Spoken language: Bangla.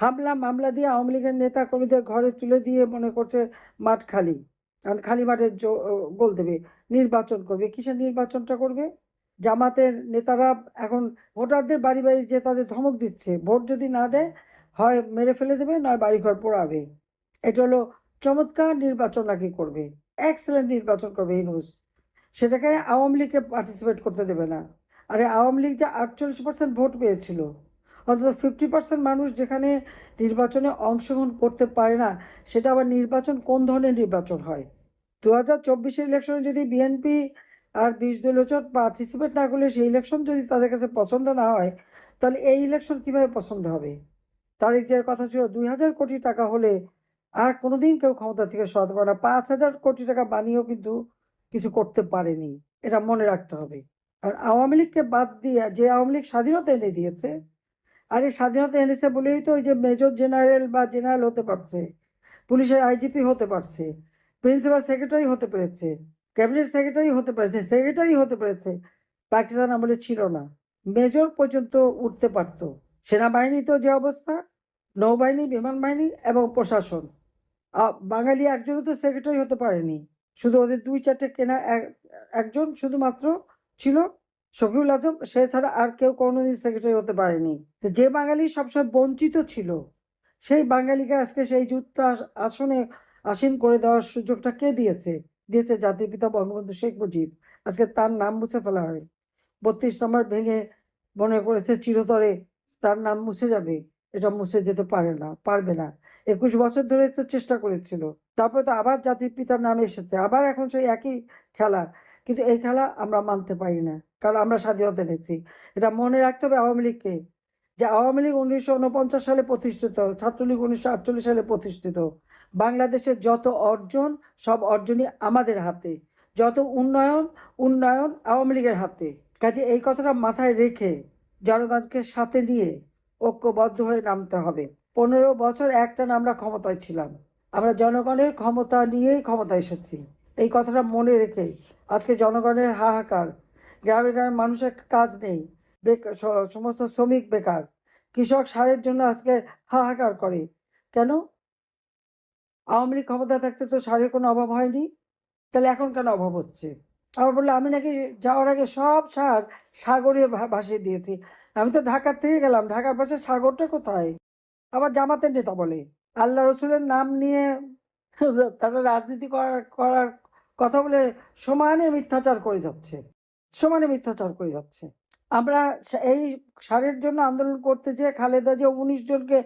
হামলা, মামলা দিয়ে আওয়ামী লীগের নেতা কর্মীদের ঘরে তুলে দিয়ে মনে করছে মাঠ খালি। কারণ খালি মাঠে গোল দেবে। নির্বাচন করবে। কিসের নির্বাচনটা করবে? জামাতের নেতারা এখন ভোটারদের বাড়ি বাড়ি যে তাদের ধমক দিচ্ছে, ভোট যদি না দেয়, হয় মেরে ফেলে দেবে, নয় বাড়িঘর পোড়াবে। এটা হলো চমৎকার নির্বাচন নাকি করবে? এক্সেলেন্ট নির্বাচন করবে ইনুস সেটাকে আওয়ামী লীগকে পার্টিসিপেট করতে দেবে না। আরে আওয়ামী লীগ যে আটচল্লিশ পার্সেন্ট ভোট পেয়েছিল অন্তত ফিফটি পার্সেন্ট মানুষ যেখানে নির্বাচনে অংশগ্রহণ করতে পারে না, সেটা আবার নির্বাচন কোন ধরনের নির্বাচন হয়? দু হাজার চব্বিশের ইলেকশনে যদি বিএনপি আর বিশ দলীয় জোট পার্টিসিপেট না করলে সেই ইলেকশন যদি তাদের কাছে পছন্দ না হয়, তাহলে এই ইলেকশন কীভাবে পছন্দ হবে? তারিখ যে কথা ছিল দুই হাজার কোটি টাকা হলে আর কোনোদিন কেউ ক্ষমতা থেকে সরাতে পারে না। পাঁচ হাজার কোটি টাকা বানিয়েও কিন্তু কিছু করতে পারেনি। এটা মনে রাখতে হবে। আর আওয়ামী লীগকে বাদ দিয়ে যে আওয়ামী লীগ স্বাধীনতা এনে দিয়েছে আর স্বাধীনতা এনেছে বলেই তো ওই যে মেজর জেনারেল বা জেনারেল হতে পারছে। পুলিশের আইজিপি হতে পারছে, প্রিন্সিপাল সেক্রেটারি হতে পেরেছে, ক্যাবিনেট সেক্রেটারি হতে পেরেছে, সেক্রেটারি হতে পেরেছে, পাকিস্তান আমলে ছিল না। মেজর পর্যন্ত উঠতে পারতো। সেনাবাহিনী তো যে অবস্থা, নৌবাহিনী বিমান বাহিনী এবং প্রশাসন। বাঙালি একজনও তো সেক্রেটারি হতে পারেনি। শুধু ওদের দুই চারটে কেনা, এক- একজন শুধুমাত্র ছিল শফিউল আজম, সে ছাড়া আর কেউ কোনোদিন সেক্রেটারি হতে পারেনি। যে বাঙালি সবসময় বঞ্চিত ছিল, সেই বাঙালিকে আজকে সেই আস- আসনে আসীন করে দেওয়ার সুযোগটা কে দিয়েছে? দিয়েছে জাতির পিতা বঙ্গবন্ধু শেখ মুজিব। আজকে তার নাম মুছে ফেলা হয়। বত্রিশ নম্বর ভেঙে মনে করেছে চিরতরে তার নাম মুছে যাবে। এটা মুছে যেতে পারে না, পারবে না। একুশ বছর ধরে তো চেষ্টা করেছিল। তারপরে তো আবার জাতির পিতার নাম এসেছে। আবার এখন সেই একই খেলা। কিন্তু এই খেলা আমরা মানতে পারি না। কারণ আমরা স্বাধীনতা এনেছি। এটা মনে রাখতে হবে আওয়ামী লীগকে যে আওয়ামী লীগ উনিশশো উনপঞ্চাশ সালে প্রতিষ্ঠিত, ছাত্রলীগ উনিশশো আটচল্লিশ সালে প্রতিষ্ঠিত। বাংলাদেশের যত অর্জন, সব অর্জনই আমাদের হাতে। যত উন্নয়ন উন্নয়ন আওয়ামী লীগের হাতে। কাজে এই কথাটা মাথায় রেখে জনগণকে সাথে নিয়ে ঐক্যবদ্ধ হয়ে নামতে হবে। পনেরো বছর একটানা আমরা ক্ষমতায় ছিলাম। আমরা জনগণের ক্ষমতা নিয়েই ক্ষমতা এসেছি। এই কথাটা মনে রেখে আজকে জনগণের হাহাকার গ্রামে গ্রামে মানুষের কাজ নেই। সমস্ত শ্রমিক বেকার। কৃষক সারের জন্য আজকে হাহাকার করে। কেন? আওয়ামী লীগ ক্ষমতা থাকতে তো সারের কোনো অভাব হয়নি। তাহলে এখন কেন অভাব হচ্ছে? আবার বলল, আমি নাকি যাওয়ার আগে সব সার সাগরে ভাসিয়ে দিয়েছি। আমি তো ঢাকার থেকে গেলাম। ঢাকার পাশে সাগরটা কোথায়? আবার জামাতের নেতা বলে, আল্লাহ রসুলের নাম নিয়ে তারা রাজনীতি করার করার কথা বলে সমানে মিথ্যাচার করে যাচ্ছে। সমানে মিথ্যাচার করে যাচ্ছে। আমরা এই সারের জন্য আন্দোলন করতে যেয়ে খালেদা যে উনিশ জনকে